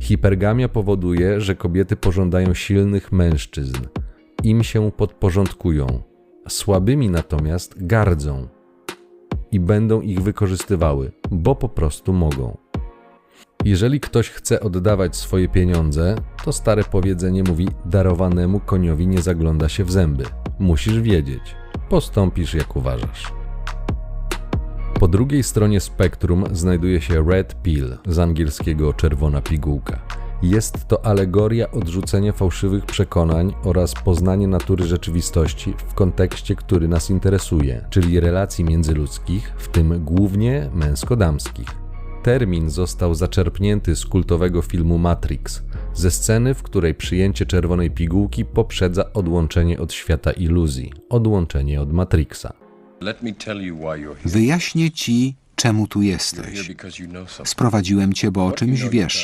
Hipergamia powoduje, że kobiety pożądają silnych mężczyzn. Im się podporządkują. Słabymi natomiast gardzą i będą ich wykorzystywały, bo po prostu mogą. Jeżeli ktoś chce oddawać swoje pieniądze, to stare powiedzenie mówi: darowanemu koniowi nie zagląda się w zęby. Musisz wiedzieć, postąpisz jak uważasz. Po drugiej stronie spektrum znajduje się Red Pill, z angielskiego czerwona pigułka. Jest to alegoria odrzucenia fałszywych przekonań oraz poznanie natury rzeczywistości w kontekście, który nas interesuje, czyli relacji międzyludzkich, w tym głównie męsko-damskich. Termin został zaczerpnięty z kultowego filmu Matrix, ze sceny, w której przyjęcie czerwonej pigułki poprzedza odłączenie od świata iluzji, odłączenie od Matrixa. Wyjaśnię ci, czemu tu jesteś. Sprowadziłem cię, bo o czymś wiesz.